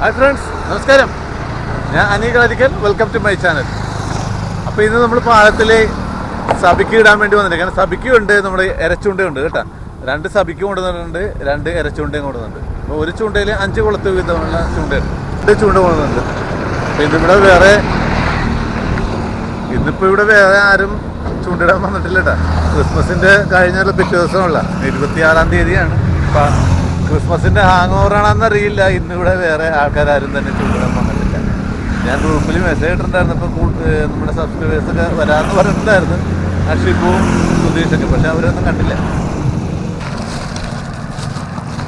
Hi friends നമസ്കാരം. ഞാൻ അനീകളരിക്കൽ welcome to my channel അപ്പോൾ ഇന്ന് നമ്മൾ പാലത്തിൽ സബിക്ക് ഇടാൻ വേണ്ടി വന്നിട്ടുണ്ട്. കാരണം സബിക്കും ഉണ്ട് നമ്മുടെ ഇരച്ചുണ്ടയും ഉണ്ട് കേട്ടോ. രണ്ട് സബിക്കും കൊണ്ടുവന്നിട്ടുണ്ട് രണ്ട് ഇരച്ചുണ്ടയും കൊണ്ടുവന്നിട്ടുണ്ട്. അപ്പോൾ ഒരു ചൂണ്ടയിൽ അഞ്ച് കുളത്ത് വീതമുള്ള ചൂണ്ടയുണ്ട് രണ്ട് ചൂണ്ട കൊണ്ടുവന്നിട്ടുണ്ട്. അപ്പോൾ ഇന്നിവിടെ വേറെ ഇന്നിപ്പോൾ ഇവിടെ വേറെ ആരും ചൂണ്ടിടാൻ വന്നിട്ടില്ല കേട്ടോ. ക്രിസ്മസിന്റെ കഴിഞ്ഞ പിറ്റേ ദിവസമുള്ള ഇരുപത്തിയാറാം തീയതിയാണ്. അപ്പം ക്രിസ്മസിന്റെ ഹാങ് ഓവറാണെന്ന് അറിയില്ല ഇന്നിവിടെ വേറെ ആൾക്കാരും തന്നെ ചൂടാൻ വന്നിട്ടില്ല. ഞാൻ ഗ്രൂപ്പിൽ മെസ്സേജ് ഇട്ടിട്ടുണ്ടായിരുന്നു. ഇപ്പോൾ നമ്മുടെ സബ്സ്ക്രൈബേഴ്സൊക്കെ വരാന്ന് പറഞ്ഞിട്ടുണ്ടായിരുന്നു. അഷിബുവും സുധീഷൊക്കെ പക്ഷെ അവരൊന്നും കണ്ടില്ല.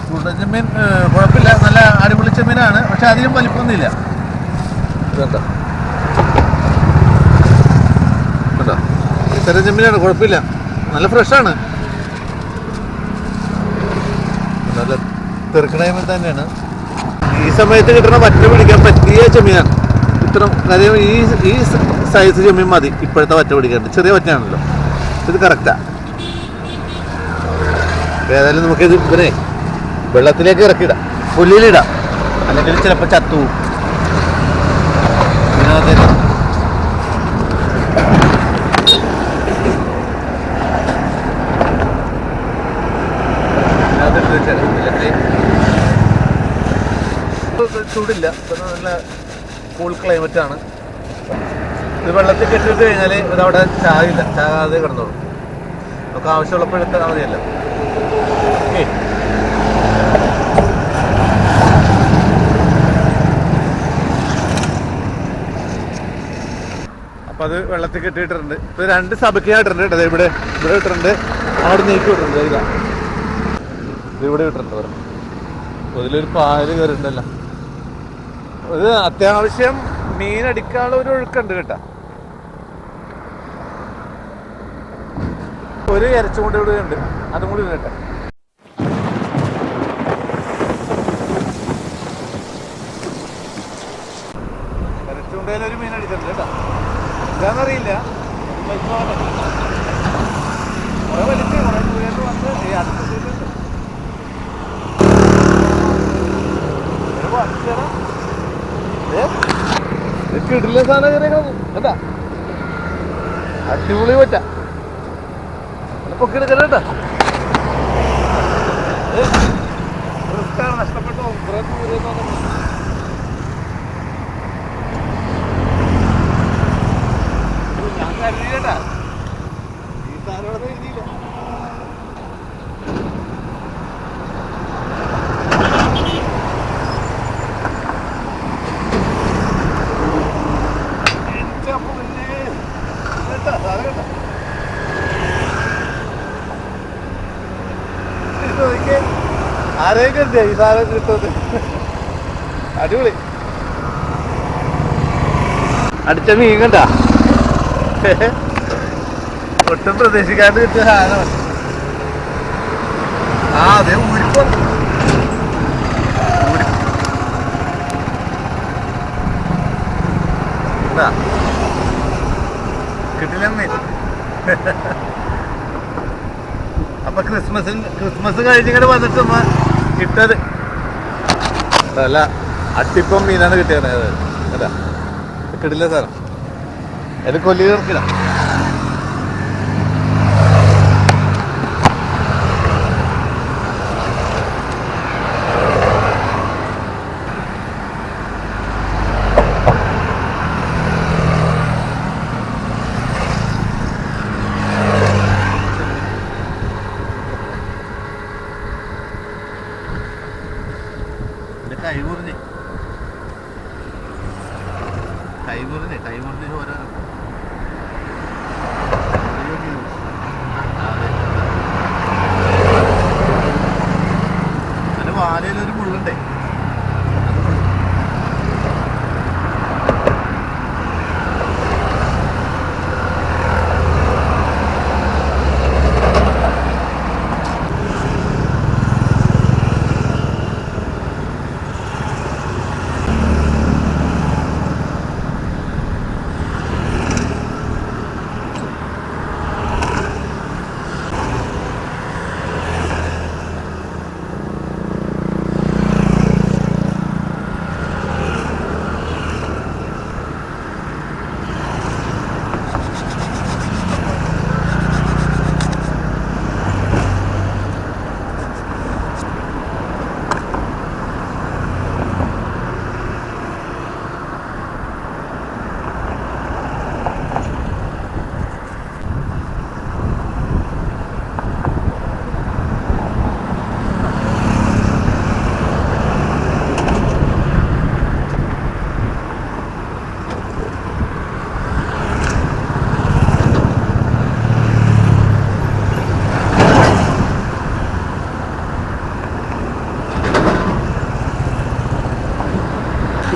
ചൂണ്ടൻ ചെമ്മീൻ ഏഹ്, കുഴപ്പമില്ല. നല്ല അടിപൊളി ചെമ്മീനാണ്. പക്ഷെ അധികം വലിപ്പമൊന്നുമില്ല. ഇതുണ്ടോ ചെറിയ ചെമ്മീനാണ്. കുഴപ്പമില്ല. നല്ല ഫ്രഷാണ് നല്ല തെറുക്കണയമൻ തന്നെയാണ്. ഈ സമയത്ത് കിട്ടണ വറ്റ പിടിക്കാൻ പറ്റിയ ചെമ്മീനാണ്. ഇത്ര കാര്യം ഈ ഈ സൈസ് ചെമ്മീൻ മതി. ഇപ്പോഴത്തെ വറ്റ പിടിക്കാണ്ട്. ചെറിയ വറ്റയാണല്ലോ ഇത് കറക്റ്റാ ഏതായാലും നമുക്കിത് ഇവരെ വെള്ളത്തിലേക്ക് ഇറക്കിയിടാം. പുല്ലിലിടാം. അല്ലെങ്കിൽ ചിലപ്പോൾ ചത്തു പോകും. ഇതിനകത്ത് അതിനകത്ത് ഇട്ട് വെച്ചാൽ ഇല്ലെങ്കിൽ ഇപ്പൊ ചൂടില്ല ഇപ്പൊ നല്ല കൂൾ ക്ലൈമറ്റ് ആണ്. ഇത് വെള്ളത്തിൽ കെട്ടിട്ട് കഴിഞ്ഞാൽ ഇത് അവിടെ ചാകില്ല ചാകാതെ കിടന്നോളും. നമുക്ക് ആവശ്യമുള്ളപ്പോൾ എടുത്താൽ ഓക്കെ അപ്പം അത് വെള്ളത്തിൽ കെട്ടിയിട്ടുണ്ട് ഇത് രണ്ട് സബക്കിയായിട്ടുണ്ട് കേട്ടോ. ഇവിടെ ഇവിടെ ഇട്ടിട്ടുണ്ട്. അവിടെ നീക്കി വിട്ടിട്ടുണ്ട്. ഇതാ. ഇവിടെ ഇട്ടിട്ടുണ്ട്. അതിലൊരു പാൽ കയറിണ്ടല്ലോ ഇത് അത്യാവശ്യം മീൻ അടിക്കാനുള്ള ഒരു ഒഴുക്കുണ്ട് കേട്ടോ. ഒരു ഇരച്ചുകൊണ്ട് ഇവിടെ ഉണ്ട്. അതും കൂടി ഇടട്ടെ. ഇരച്ചുകൊണ്ടേലൊരു മീൻ അടിച്ചിട്ടുണ്ട് കേട്ടോ. ഇതാണെന്നറിയില്ല കുറെ വലിച്ച് കുറെ ദൂരത്ത് വന്ന് ഈ അടുത്തെത്തിയിട്ടുണ്ട് കിടില സാധനം കേട്ടാ. അടിപൊളി പറ്റ നഷ്ടപ്പെട്ടു. ഞാൻ കരുതിയിട്ടാ ഈ സാധനം ഇവിടെ എഴുതിയില്ല എന്റെ പൊന്നേ. കേട്ടാ, സാധനം കേട്ടാ. ഇത് നോക്കിയേ. ആരെയും കരുതിയാ ഈ സാധനം കിട്ടുന്നത് അടിപൊളി. അടിച്ച മീൻ കണ്ട? ഒട്ടും പ്രതീക്ഷിക്കാണ്ട് കിട്ടിയ സാധനമാണ് ആ അതെ ഊരിപ്പോ ഊരി ഇതാ. കിട്ടില്ല മീൻ. അപ്പൊ ക്രിസ്മസ് ക്രിസ്മസ് കഴിഞ്ഞിങ്ങോട്ട് വന്നിട്ട് കിട്ടത് അല്ല അട്ടിപ്പം മീനാണ് കിട്ടിയത്. അല്ല കിട്ടില്ല സാധനം അത് കൊല്ലി കിടക്കില്ല ないものに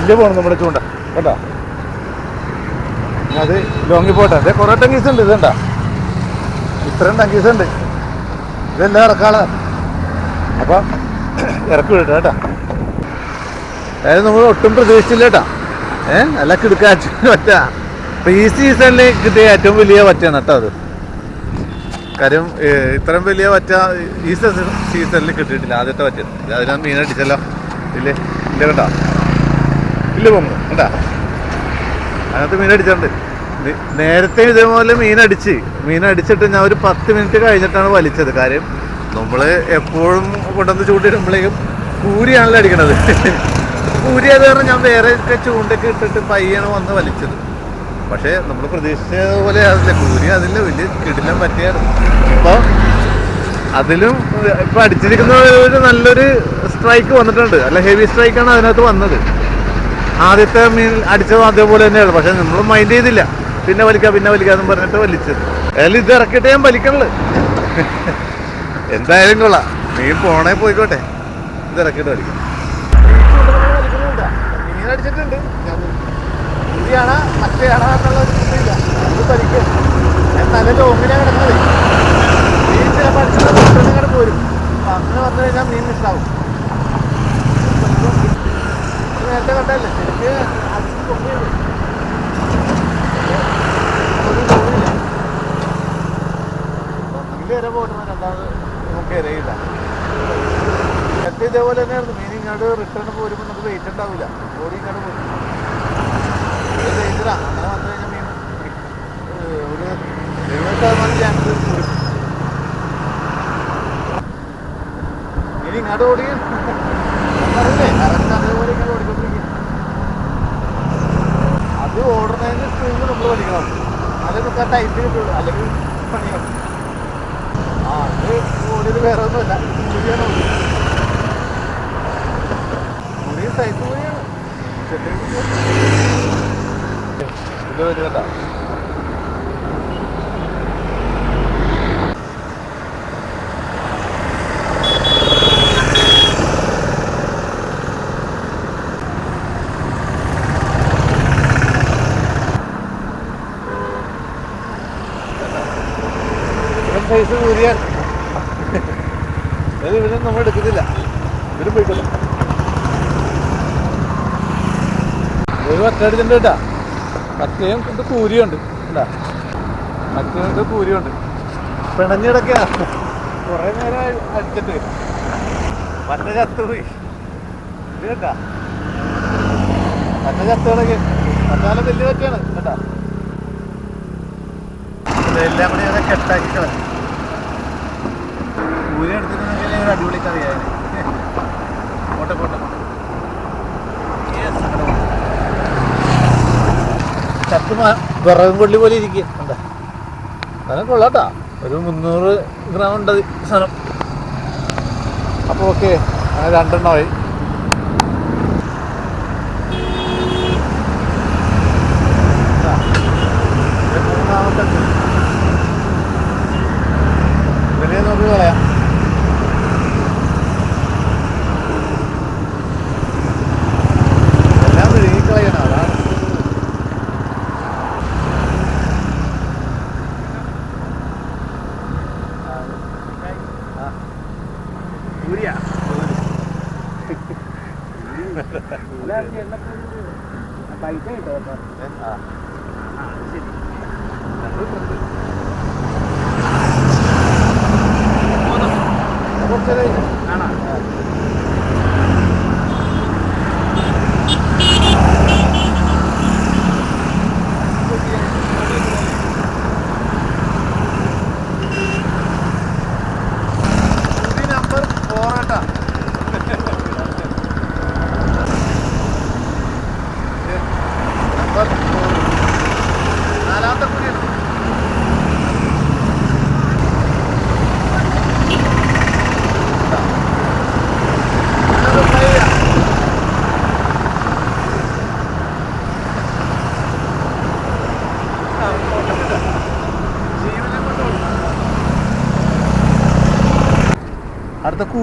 വലിയ പോണം നമ്മുടെ ചൂണ്ട കേട്ടോ അത് ലോങ്ങി പോട്ടെ. അതെ കുറേ ടങ്കീസ് ഉണ്ട് ഇതണ്ട ഇത്രയും ടങ്കീസ് ഉണ്ട്. ഇതെല്ലാം ഇറക്കാളെ. അപ്പം ഇറക്കി വിടട്ടെ കേട്ടോ. അതായത് നമ്മൾ ഒട്ടും പ്രതീക്ഷിച്ചില്ല കേട്ടോ. ഏ? നല്ല കിടക്കാൻ പറ്റ ഈ സീസണിൽ കിട്ടിയ ഏറ്റവും വലിയ പറ്റാണ് കേട്ടോ അത്. കാര്യം ഇത്രയും വലിയ പറ്റ ഈ സീസണിൽ കിട്ടിയിട്ടില്ല ആദ്യത്തെ പറ്റ. അതിനാ മീൻ അടിച്ചല്ലോ. ഇല്ലേ? ഇല്ല കണ്ടോ? ഇല്ല പോകുമ്പോൾ കണ്ടാ അതിനകത്ത് മീൻ നേരത്തെ ഇതേപോലെ മീൻ അടിച്ച് മീൻ അടിച്ചിട്ട് ഞാൻ ഒരു പത്ത് മിനിറ്റ് കഴിഞ്ഞിട്ടാണ് വലിച്ചത്. കാര്യം നമ്മൾ എപ്പോഴും കൊണ്ടുവന്ന് ചൂണ്ടിടുമ്പോഴേക്കും കൂരിയാണല്ലോ അടിക്കണത്. കൂരി അത് കാരണം ഞാൻ വേറെ ഒക്കെ ചൂണ്ടൊക്കെ ഇട്ടിട്ട് പയ്യാണ് വന്ന് വലിച്ചത്. പക്ഷേ നമ്മൾ പ്രതീക്ഷിച്ചതുപോലെ അതില്ല കൂരി അതില്ല വലിയ കിടിലം പറ്റിയായിരുന്നു അപ്പോൾ അതിലും ഇപ്പം അടിച്ചിരിക്കുന്ന ഒരു നല്ലൊരു സ്ട്രൈക്ക് വന്നിട്ടുണ്ട്. അല്ല ഹെവി സ്ട്രൈക്കാണ് അതിനകത്ത് വന്നത്. ആദ്യത്തെ മീൻ അടിച്ചത് അതേപോലെ തന്നെയാണ് പക്ഷെ നമ്മൾ മൈൻഡ് ചെയ്തില്ല. പിന്നെ വലിക്കാം പിന്നെ വലിക്കാന്ന് പറഞ്ഞിട്ട് വലിച്ചത്. ഏതായാലും ഇത് ഇറക്കിയിട്ട് ഞാൻ വലിക്കണുള്ളു എന്തായാലും കൊള്ളാം. മീൻ പോണേ പോയിക്കോട്ടെ. ഇത് ഇറക്കിയിട്ട് വലിക്കാം. മീൻ അടിച്ചിട്ടുണ്ട്. ഇടിയാണോ മറ്റേയാണോ എന്നുള്ള ഒരു ചിന്തയില്ല. ഇത് പരിക്ക് പോരും. അങ്ങനെ വന്നു കഴിഞ്ഞാൽ മീൻ മിസ്സാവും നേരത്തെ കണ്ടല്ലേ ശരിക്ക് അടിച്ച് കൊണ്ടുപോയി ഒന്നെങ്കിൽ നമുക്ക് ഇതേപോലെ തന്നെയായിരുന്നു. മീൻ റിട്ടേൺ പോരുമ്പോൾ നമുക്ക് വെയിറ്റ് ഉണ്ടാവില്ല. ബോഡി ഇങ്ങോട്ട് പോരും ഡേഞ്ചറാ അങ്ങനെ വന്നു കഴിഞ്ഞാൽ മീൻ പിടിക്കും. ഏഹ് ഒരു എഴുപത് ശതമാനം ചാൻസ് പിടിക്കും ഇനി ഇങ്ങോട്ട് ഓടി അറിയില്ലേ കറക്റ്റ് അതേപോലെ ഇങ്ങനെ ഓടിക്കൊണ്ടിരിക്കും അത് ഓടുന്നതിന് സ്പീഡിൽ നമ്മൾ പഠിക്കണം അത് നമുക്ക് ആ ടൈറ്റ് കിട്ടുള്ളൂ അല്ലെങ്കിൽ പണിയാണ് ആ അത് ഓടിയത് വേറെ ഒന്നുമല്ല കൂടിയാണ് ഓടി കൂടിയ സൈസ് കൂടിയാണ് ചെറിയ ഇത് വരുന്നുണ്ടോ സൈസ് കൂടിയാൽ അത് ഇവരും നമ്മൾ എടുക്കുന്നില്ല. ഇവരും പോയിക്കൊള്ളു ഒരു ഒറ്റടിച്ചിട്ടുണ്ട് കേട്ടാ. മറ്റേയും ഇത് കൂരിയുണ്ട് എന്താ മറ്റേ കൂരിയുണ്ട്. പിണഞ്ഞിടക്കാ. കുറെ നേരം അടിച്ചിട്ട്. മറ്റേ ചത്തുപോയി ഇത് കേട്ടാ. മറ്റേ ചത്തുകളൊക്കെ മറ്റാലും വലിയ പറ്റിയാണ് കേട്ടാ. എല്ലാം കൂടി ഇങ്ങനെ കെട്ടാക്കി കളഞ്ഞു. കൂരി എടുത്തിട്ടുണ്ടെങ്കിൽ ഒരു അടിപൊളി കറിയായിരുന്നു പോട്ടെ പോട്ടെ. ചത്ത് വിറകും കൊള്ളി പോലെ ഇരിക്കുക എന്താ സാധനം കൊള്ളാട്ടാ. ഒരു മുന്നൂറ് ഗ്രാം ഉണ്ട് സാധനം. അപ്പോൾ ഓക്കെ അങ്ങനെ രണ്ടെണ്ണമായി ഇതാ. ഇത് മൂന്നാമത്തെ കുഴി. ഇതിനെ നോക്കി കളയാം എല്ലാം വിഴുങ്ങിക്കളയണം അതാണ് നമ്പർ ഫോർ കേട്ടാ നമ്പർ ഫോർ നാലാമത്തെ കുടിയാണ്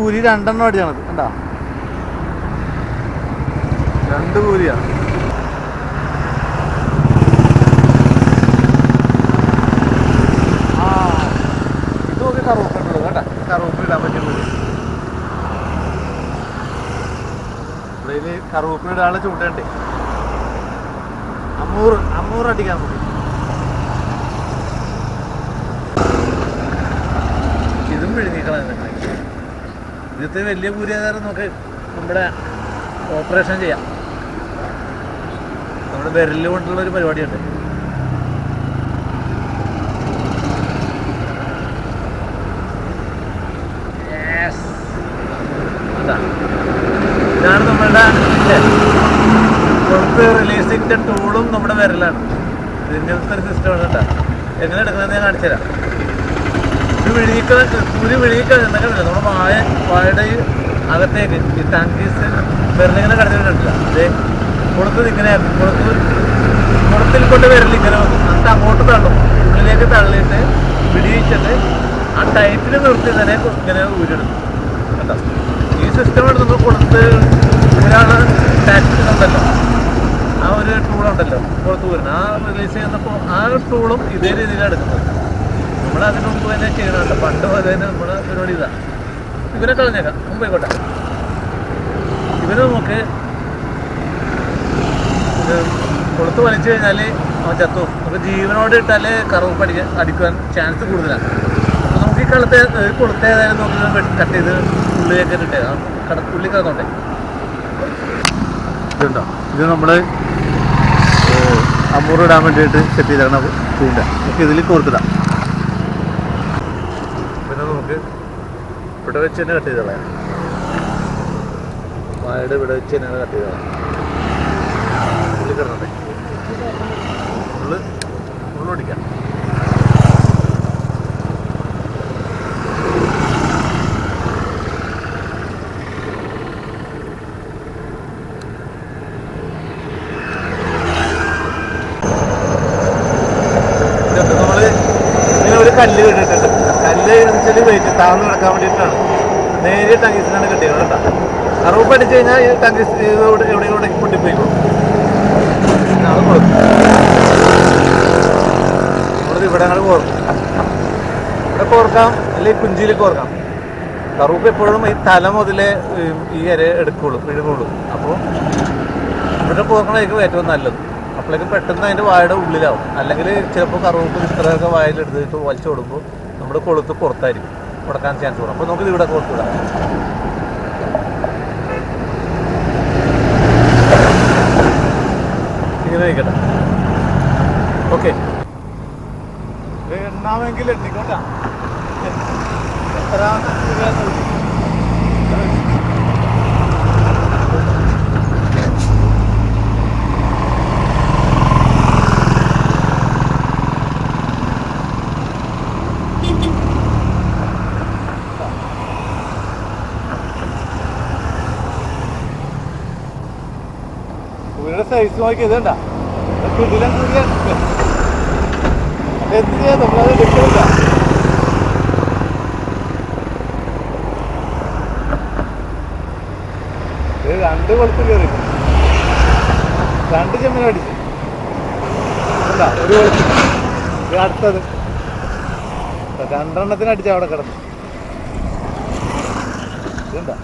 കൂലി രണ്ടെണ്ണം അടിയാണത് കണ്ടാ? രണ്ട് കൂലിയാ. കറുവപ്പുണ്ടല്ലോ കേട്ടാ. കറുവപ്പ് അമ്മൂറ് അമ്മൂറ് അടിക്കാൻ ഇതും വിഴുങ്ങിക്കളാൻ ഇതിത്തെ വലിയ കൂലിയാകാരം നമുക്ക് നമ്മുടെ ഓപ്പറേഷൻ ചെയ്യാം. നമ്മുടെ വിരൽ കൊണ്ടുള്ള ഒരു പരിപാടിയുണ്ട് Yes. അതാ. ഇതാണ് നമ്മളുടെ ഇല്ലേ? പുറത്ത് റിലീസിങ്ങിന്റെ ടൂളും നമ്മുടെ വിരലാണ് ഇതിങ്ങനത്തെ ഒരു സിസ്റ്റമാണ് കേട്ടോ എങ്ങനെ എടുക്കണമെന്ന് ഞാൻ കാണിച്ചു തരാം ഇത് വിഴുങ്ങിക്ക കുരു വിഴുങ്ങിക്ക എന്നൊക്കെ ഉണ്ടല്ലോ നമ്മുടെ വായ വാഴയുടെ ഈ അകത്തേക്ക് ഈ ടാങ്കീസ് വെറുതെ കടന്നിട്ടുണ്ടല്ലോ അതെ പുറത്ത് ഇങ്ങനെ പുറത്ത് കൊടുത്തിൽ കൊണ്ട് വിരലിങ്ങനെ ഇങ്ങനെ എന്നിട്ട് അങ്ങോട്ട് തള്ളും. ഉള്ളിലേക്ക് തള്ളിയിട്ട് പിടിയിച്ചിട്ട് ആ ടൈറ്റിൽ നിർത്തി തന്നെ ഇങ്ങനെ ഊരിടുന്നു കേട്ടോ? ഈ സിസ്റ്റം നമ്മൾ കൊടുത്ത് ഒരാൾ ടാക്സി ഉണ്ടല്ലോ. ആ ഒരു ടൂളുണ്ടല്ലോ പുറത്ത് വരുന്നത് ആ റിലീസ് ചെയ്യുന്നപ്പോൾ ആ ടൂളും ഇതേ രീതിയിലാണ് എടുക്കുന്നത്. നമ്മൾ അതിനു മുമ്പ് തന്നെ ചെയ്യണമല്ലോ പണ്ട് പോലെ തന്നെ നമ്മുടെ പരിപാടി ഇതാ. ഇവരെ കളഞ്ഞേക്കാം മുമ്പായിക്കോട്ടെ ഇവർ നമുക്ക് കൊളുത്ത് വലിച്ചു കഴിഞ്ഞാൽ അവൻ ചത്തു. നമുക്ക് ജീവനോട് ഇട്ടാൽ കറവ് പഠിക്കാൻ അടിക്കാൻ ചാൻസ് കൂടുതലാണ് നമുക്ക് ഈ കളത്തെ കൊളുത്ത ഏതായാലും നമുക്ക് കട്ട് ചെയ്ത് ഉള്ളിലേക്ക് ഇട്ടേ കട ഉള്ളി കിടന്നോട്ടെ. ഇതുണ്ടോ? ഇത് നമ്മൾ അമ്മൂറ് ഇടാൻ വേണ്ടിയിട്ട് സെറ്റ് ചെയ്തേക്കണം ചൂണ്ട നമുക്ക് ഇതിൽ കോർത്തിടാം പിന്നെ നമുക്ക് ഇവിടെ വെച്ച് തന്നെ കട്ട് ചെയ്തോളെ. വാഴയുടെ ഇവിടെ വെച്ച് തന്നെ കട്ട് ചെയ്തോളെ. കളയാം ഉള്ളി കിടന്നോട്ടെ ഉള്ളു ഉള്ളോടിക്കാം ഇതൊക്കെ നമ്മൾ ഇങ്ങനെ ഒരു കല്ല് കിട്ടിയിട്ടുണ്ട് വെച്ചാൽ വെയിറ്റ് താഴ്ന്നു കിടക്കാൻ വേണ്ടിയിട്ടാണ്. നേരിയ ടങ്കീസിനാണ് കിട്ടിയത് കേട്ടോ. അറുപ് പഠിച്ചു കഴിഞ്ഞാൽ ഈ ടങ്കീസ് എവിടെ എവിടെ പൊട്ടിപ്പോയിക്കോ. അത് കൊടുക്കും നമ്മളിത് ഇവിടെ അങ്ങോട്ട് കോർക്കും ഇവിടെ കോർക്കാം അല്ലെങ്കിൽ കുഞ്ചിയിൽ കോർക്കാം കറുപ്പ് എപ്പോഴും ഈ തല മുതലേ ഈ ഇര എടുക്കുള്ളൂ വിഴുങ്ങുള്ളൂ അപ്പോൾ ഇവിടെ കോർക്കണമായിരിക്കും ഏറ്റവും നല്ലത്. അപ്പോഴേക്കും പെട്ടെന്ന് അതിന്റെ വായുടെ ഉള്ളിലാവും. അല്ലെങ്കിൽ ചിലപ്പോൾ കറുവപ്പ് ഇത്രയൊക്കെ വായിലെടുത്തിട്ട് വലിച്ചു കൊടുക്കുമ്പോൾ നമ്മുടെ കൊളുത്ത് പുറത്തായിരിക്കും. കൊടുക്കാൻ ചാൻസ് കൂടും അപ്പോൾ നമുക്ക് ഇവിടെ കൊടുത്തുവിടാം ഇങ്ങനെ നിൽക്കട്ടെ ഓക്കെ. എണ്ണാമെങ്കിൽ എണ്ണിക്കോട്ടാ. എത്രാമത്തെ പുള്ളിയുടെ സൈസ് നോക്കി ഇതണ്ട കുതിരം കൂടിയാണ് എന്ത് നമ്മളത് എടുക്കുന്നില്ല ഇത് രണ്ട് കൊളുത്ത് കയറി രണ്ട് ചെമ്മീൻ അടിച്ചു. ഒരു കൊളുത്ത്. അടുത്തത്. രണ്ടെണ്ണത്തിന് അടിച്ച അവിടെ കിടന്നു. ഇതെന്താ?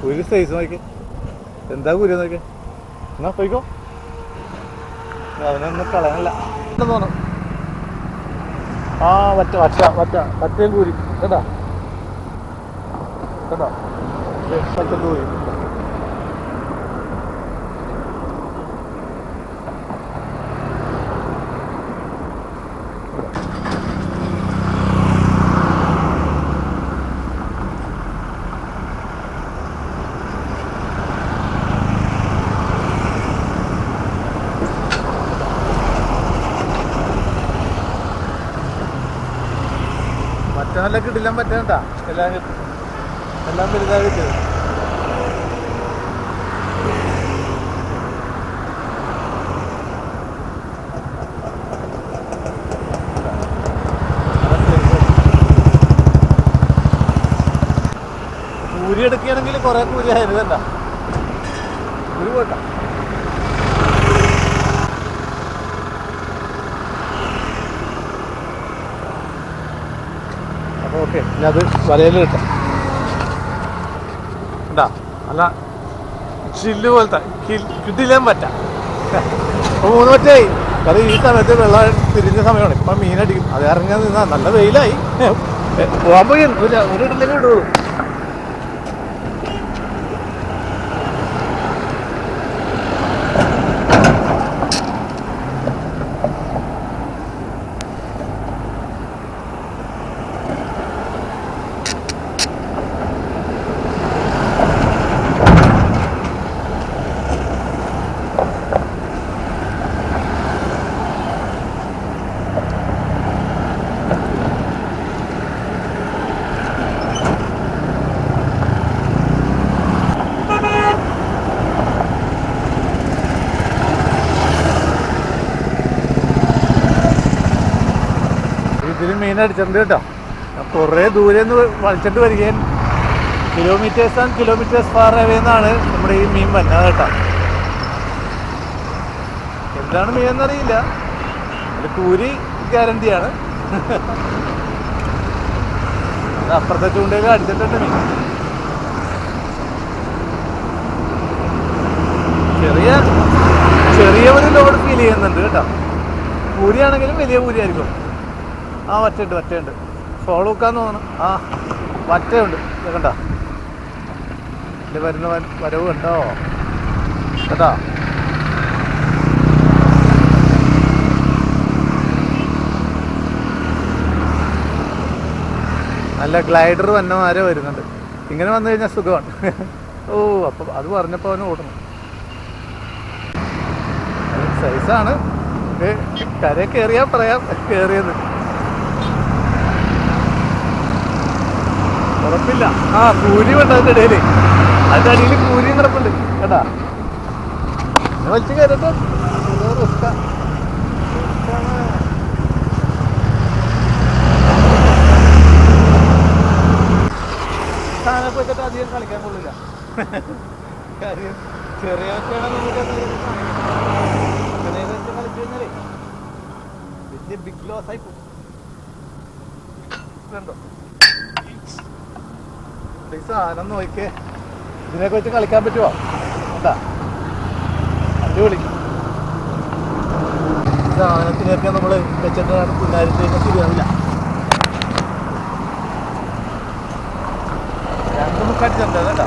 കുരു സൈസ് നോക്കി എന്താ കുരു നോക്കി എന്നാ പോയിക്കോ? അവനൊന്നും കളയാനല്ല തോന്നും ആ വറ്റ വറ്റ വറ്റ. വറ്റയും കൂരി. കേട്ടാ കേട്ടോ വറ്റ കൂരി. മറ്റെല്ലാം കിട്ടില്ല പറ്റണ്ട എല്ലാം കിട്ടും. എല്ലാം വലുതാ കിട്ടിയത്. കൂരി എടുക്കുകയാണെങ്കിൽ കുറെ കൂരി ആയിരുന്നു ഒരു പോട്ടാ ഇനി അത് വലയിൽ കിട്ടാം. ഉണ്ടാ അല്ല ചില്ല് പോലത്തെ കിട്ടില്ലാൻ പറ്റാം അപ്പോൾ മൂന്ന് പറ്റായി അത് ഈ സമയത്ത് വെള്ളം തിരിഞ്ഞ സമയമാണ്. ഇപ്പം മീനടിക്കും. അത് ഇറങ്ങാൻ നിന്നാ നല്ല വെയിലായി. പോകാൻ പോയി. ഒരു ഒരു ഇടലേക്ക് ഇടുള്ളൂ ഇതിൽ മീൻ കേട്ടോ. കുറേ ദൂരെ നിന്ന് വലിച്ചിട്ട് വരികയും kilometres and kilometres far away എന്നാണ് നമ്മുടെ ഈ മീൻ വന്നത് കേട്ടോ. എന്താണ് മീൻ എന്നറിയില്ല. അത് കൂരി ഗ്യാരണ്ടിയാണ് അപ്പുറത്തെ ചൂണ്ടയൊക്കെ അടിച്ചിട്ടുണ്ട് മീൻ. ചെറിയ ചെറിയ ഒരു ലോഡ് ഫീൽ ചെയ്യുന്നുണ്ട് കേട്ടോ. പൂരിയാണെങ്കിലും വലിയ പൂരിയായിരിക്കും ആ വറ്റയുണ്ട് വറ്റയുണ്ട്. ഫോളോക്കാന്ന് തോന്നുന്നു. ആ വറ്റയുണ്ട്. കണ്ട? എന്റെ വരുന്ന വരവ് കണ്ടോ? കേട്ടാ നല്ല ഗ്ലൈഡർ വന്നമാരെ വരുന്നുണ്ട്. ഇങ്ങനെ വന്നു കഴിഞ്ഞാൽ സുഖമാണ്. ഓ അപ്പം അത് പറഞ്ഞപ്പോൾ അവന് ഓടണം സൈസാണ് കര കയറിയാൽ പറയാം. കയറിയത് ഉറപ്പില്ല. ആ കൂരി ഉണ്ട് അതിന്റെ ഇടയിൽ. അതിന്റെ അടിയിൽ കൂരിയും കിടപ്പുണ്ട് കേട്ടാ വലിച്ചു കയറട്ടെ. കളിക്കാൻ ചെറിയ ബിഗ് ലോസ് ആയി പോകും. ഈ സാധനം നോക്കിയേ. ഇതിനൊക്കെ വെച്ച് കളിക്കാൻ പറ്റുമോ എന്താ? അടിപൊളി. സാധനത്തിനൊക്കെ നമ്മൾ വെച്ചിട്ടാണ് പിള്ളേരത്തേക്ക് ശരിയാവില്ല രണ്ട് മുക്കടിച്ചിട്ടുണ്ട് കേട്ടോ.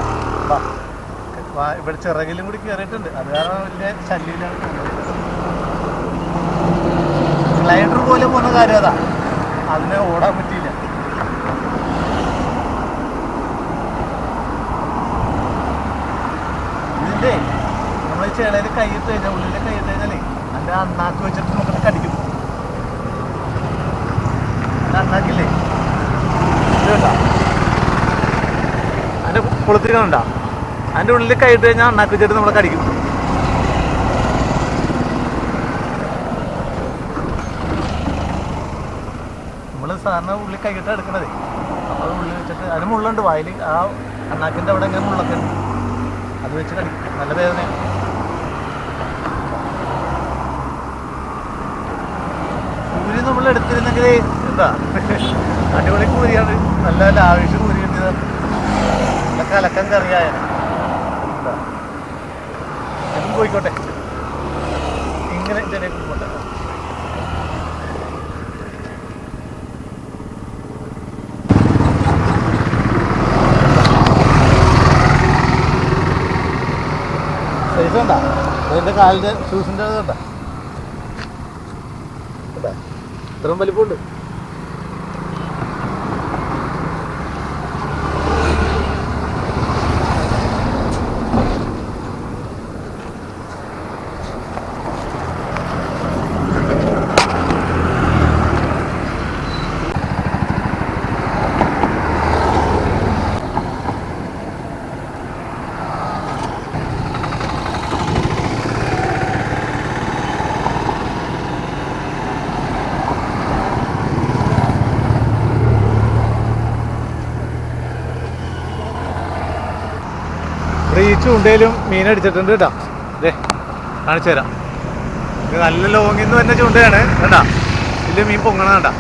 ഇവിടെ ചിറകിലും കൂടി കയറിയിട്ടുണ്ട് അത് കാരണം വലിയ ശല്യമില്ലാണ് ഗ്ലൈഡർ പോലെ പോകുന്ന കാര്യം അതാ. അതിനെ ഓടാൻ പറ്റിയില്ല ഇതിന്റെ നമ്മൾ ചേളയിൽ കൈയിട്ട് കഴിഞ്ഞാൽ ഉള്ളിലെ കൈയിട്ട് കഴിഞ്ഞാലേ എന്റെ അണ്ണാക്ക് വെച്ചിട്ട് നമുക്ക് കടിക്കും. എന്റെ അണ്ണാക്കില്ലേ? ഇത് കണ്ടോ? അതിന്റെ കുളത്തിരിക്കണുണ്ടോ അതിന്റെ ഉള്ളിൽ കൈയിട്ട് കഴിഞ്ഞാൽ അണ്ണാക്ക് വെച്ചിട്ട് നമ്മളെ കടിക്കും. നമ്മൾ സാറിന് ഉള്ളിൽ കൈയിട്ട് എടുക്കണതേ. അപ്പോൾ ഉള്ളിൽ വെച്ചിട്ട് അതിന് മുള്ളുണ്ട്. വായിൽ ആ അണ്ണാക്കിന്റെ അവിടെ ഇങ്ങനെ മുള്ളൊക്കെ ഉണ്ട്. അത് വെച്ച് കടിക്കും. നല്ല വേദനയാണ്. കൂരി നമ്മൾ എടുത്തിരുന്നെങ്കിൽ എന്താ? അടിപൊളി കൂലിയാണ് നല്ല നല്ല ആവേശം കൂലി കിട്ടിയത്. നല്ല കലക്കം കറിയായ. പോയിക്കോട്ടെ. ഇങ്ങനെ ചെറിയ പോട്ടെ. സൈസ് കണ്ടാ അതിന്റെ കാലിന്റെ ഷൂസിന്റെ കണ്ടാ കണ്ടാ ഇത്രയും വലിപ്പമുണ്ട്. ചൂണ്ടയിലും മീൻ അടിച്ചിട്ടുണ്ട് കേട്ടോ. അതെ കാണിച്ചു തരാം. നല്ല ലോങ്ങിൽ നിന്ന് തന്നെ ചൂണ്ടയാണ് കേട്ടാ. ഇതിൽ മീൻ പൊങ്ങണ കേട്ടാ.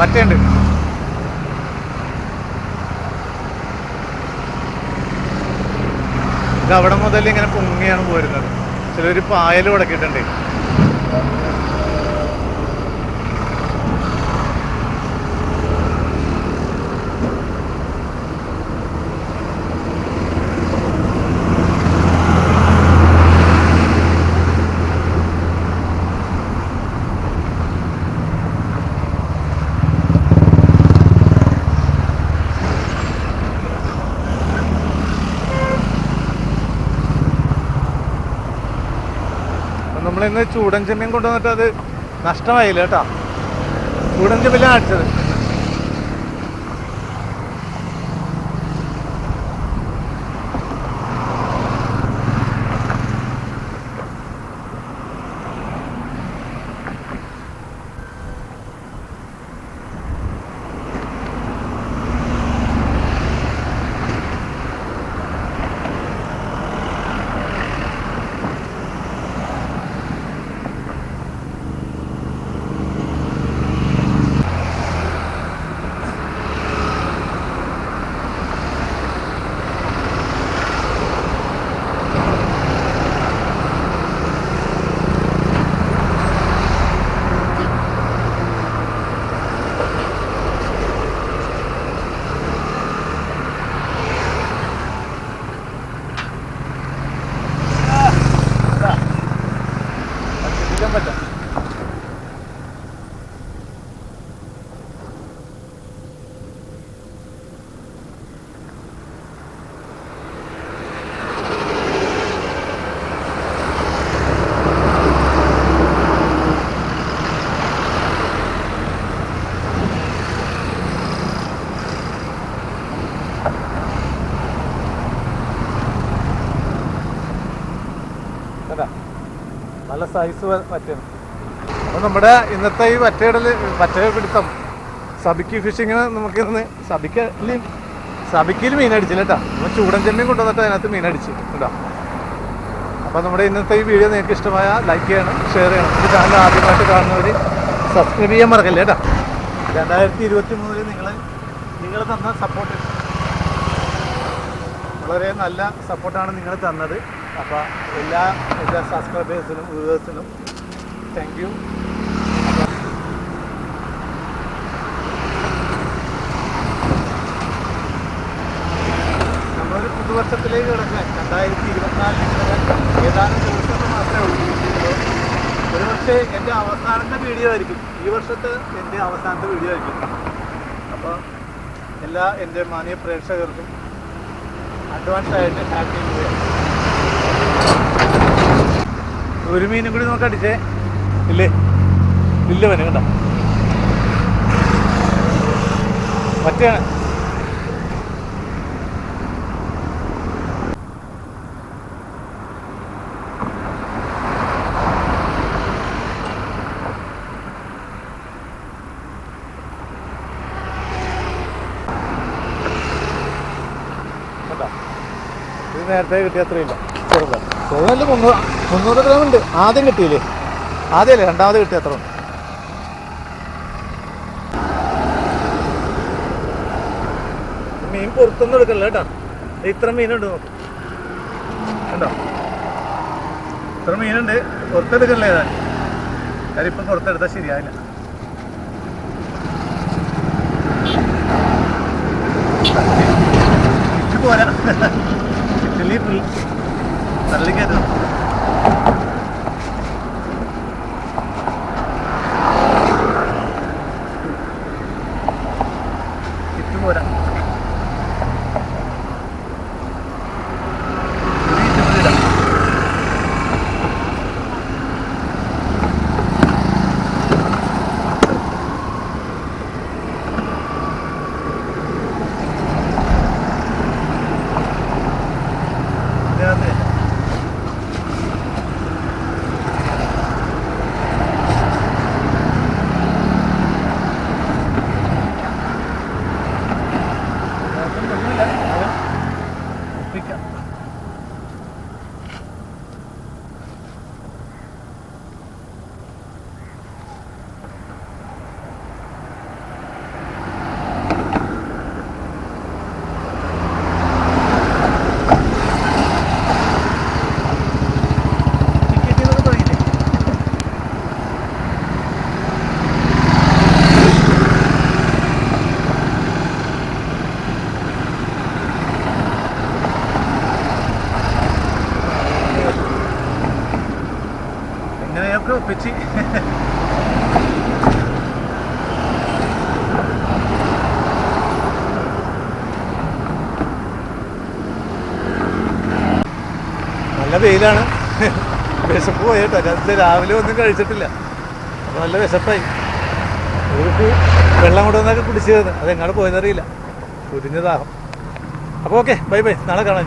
മറ്റേണ്ട് ഇത് അവിടെ മുതൽ ഇങ്ങനെ പൊങ്ങിയാണ് പോരുന്നത്. ചിലർ പായലും ഉടക്കിയിട്ടുണ്ട്. നമ്മളിന്ന് ചൂടൻ ചെമ്മീൻ കൊണ്ടുവന്നിട്ട് അത് നഷ്ടമായില്ല കേട്ടോ? ചൂടൻ ചെമ്മീനാണ് അടിച്ചത് ശ്രദ്ധിക്കാൻ പറ്റാം കേട്ടാ നല്ല സൈസ് പറ്റും. അപ്പോൾ നമ്മുടെ ഇന്നത്തെ ഈ വറ്റയിടൽ വറ്റ പിടുത്തം. സബിക്ക് ഫിഷിങ്ങിന് നമുക്ക് ഇന്ന് സബിക്കൽ സബിക്കിൽ മീൻ അടിച്ചില്ല കേട്ടോ. നമ്മൾ ചൂടൻ ചെമ്മീൻ കൊണ്ടുവന്നിട്ട് അതിനകത്ത് മീൻ അടിച്ച് കേട്ടോ. അപ്പോൾ നമ്മുടെ ഇന്നത്തെ ഈ വീഡിയോ നിങ്ങൾക്ക് ഇഷ്ടമായ ലൈക്ക് ചെയ്യണം ഷെയർ ചെയ്യണം. ഈ ചാനൽ ആദ്യമായിട്ട് കാണുന്നവർ സബ്സ്ക്രൈബ് ചെയ്യാൻ മറക്കല്ലേ കേട്ടോ. രണ്ടായിരത്തി ഇരുപത്തി മൂന്നിൽ നിങ്ങൾ നിങ്ങൾ തന്ന സപ്പോർട്ട് വളരെ നല്ല സപ്പോർട്ടാണ് നിങ്ങൾ തന്നത്. അപ്പോൾ എല്ലാ എല്ലാ സബ്സ്ക്രൈബേഴ്സിനും വ്യൂവേഴ്സിനും താങ്ക് യു നമ്മളൊരു പുതുവർഷത്തിലേക്ക് കിടക്കാൻ രണ്ടായിരത്തി ഇരുപത്തിനാലിന് ഏതാനും ദിവസങ്ങൾ മാത്രമേ ഉള്ളൂ. ഒരു പക്ഷേ എന്റെ അവസാനത്തെ വീഡിയോ ആയിരിക്കും. ഈ വർഷത്തെ എന്റെ അവസാനത്തെ വീഡിയോ ആയിരിക്കും. അപ്പോൾ എല്ലാ എന്റെ മാന്യ പ്രേക്ഷകർക്കും അഡ്വാൻസ് ആയിട്ട് ഹാപ്പി ന്യൂ ഇയർ ഒരു മീനും കൂടി നമുക്ക് അടിച്ചേ. ഇല്ലേ? ഇല്ല വന കണ്ട? മറ്റേ നേരത്തെ കിട്ടിയ അത്രയില്ല. ചെറുതാണ്. ചെറുതല്ല മുന്നൂറ്. മുന്നൂറ് ഗ്രാം ഉണ്ട് ആദ്യം കിട്ടിയില്ലേ ആദ്യമല്ലേ രണ്ടാമത് കിട്ടിയ അത്ര മീൻ പുറത്തൊന്നും എടുക്കല്ല കേട്ടോ ഇത്ര മീനുണ്ട് നോക്ക് കണ്ടോ ഇത്ര മീനുണ്ട് പുറത്തെടുക്കല്ലേ ഏതാ കാര്യം പുറത്തെടുത്താൽ ശരിയാവില്ല പോരാ ഇഡ്ഡലി ഫുൾ വിശപ്പ് പോയിട്ടോ രാത്രി രാവിലെ ഒന്നും കഴിച്ചിട്ടില്ല. അപ്പോൾ നല്ല വിശപ്പായി. ഒരു വെള്ളം കൊണ്ടുവന്നൊക്കെ കുടിച്ചത് അതെങ്ങാട് പോയെന്നറിയില്ല. കുരിഞ്ഞ ദാഹം അപ്പോൾ ഓക്കെ ബൈ ബൈ. നാളെ കാണാൻ